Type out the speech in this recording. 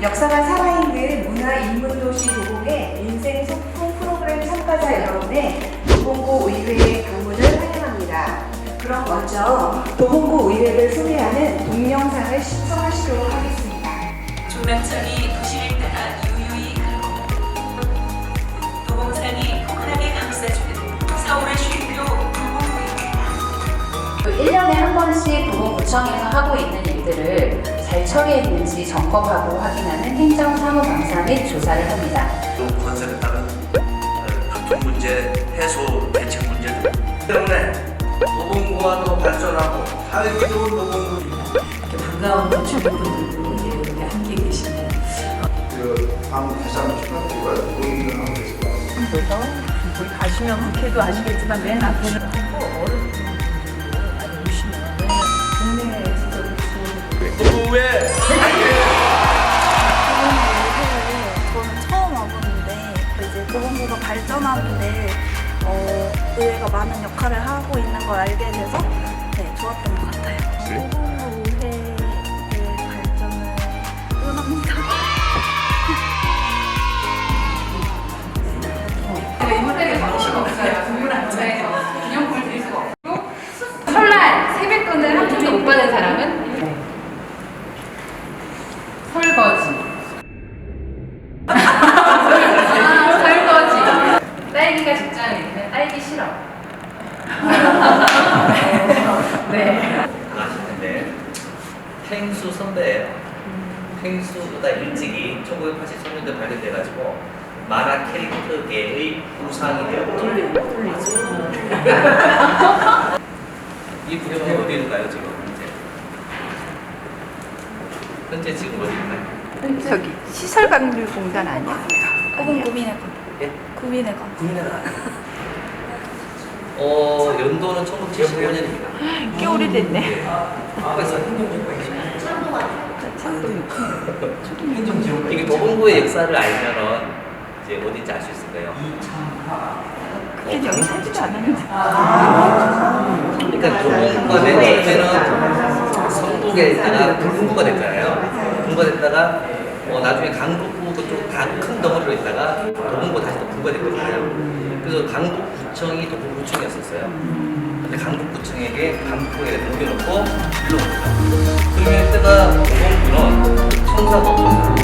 역사가 살아있는 문화인문도시 도봉의 인생 소풍 프로그램 참가자 여러분의 도봉구 의회의 방문을 환영합니다. 그럼 먼저 도봉구 의회를 소개하는 동영상을 시청하시도록 하겠습니다. 조명청이 도시를 떠나 구청에서 하고 있는 일들을 잘 처리했는지 점검하고 확인하는 행정 사무감사 및 조사를 합니다. 또 건설에 따른 어, 교통 문제 해소 대책 문제들 때문에 노동구가 더 발전하고 살기 좋은 노동구 반가운 주민분들도 이제 여기 함께 계시네요. 그 다음 대상 축하드리고 모임을 하고 있습니다. 그래서 거기 가시면 국회도 아시겠지만 맨 앞에는 하고 어르 좋은 노동구에 저는 처음 와보는데 이제 보건부가 발전하는데 어, 의회가 많은 역할을 하고 있는 걸 알게 돼서 네, 좋았던 것 같아요. 싫어. 네. 아실 텐데 펭수 선배예요. 펭수보다 일찍이 1983년도에 발견돼가지고 만화 캐릭터계의 우상이 되었죠. 이 부경은 어디 있는가요 지금 현재? 현재 지금 어디 있나요? 저기 시설관리공단 아니야? 보건 구민회관. 예? 구민회관. 국민의당. 어 연도는 1975년입니다. 꽤 오래됐네. 그래서 이게 도봉구의 역사를 알면은 이제 어딘지 알 수 있을까요? 그게 여기 살지도 않았는데. 그러니까 도봉구가 맨 처음에는 성북에 있다가 불군구가 됐잖아요. 군구가 됐다가 어, 나중에 강북구 그쪽 다큰 덩어리로 있다가 도봉구 다시 또 구가 됐거든요. 그래서 강북구청이 도봉구청이었었어요. 근데 강북구청에게 강북구에 넘겨놓고 일로 온 거죠. 그러면 이때가 도봉구는 청사도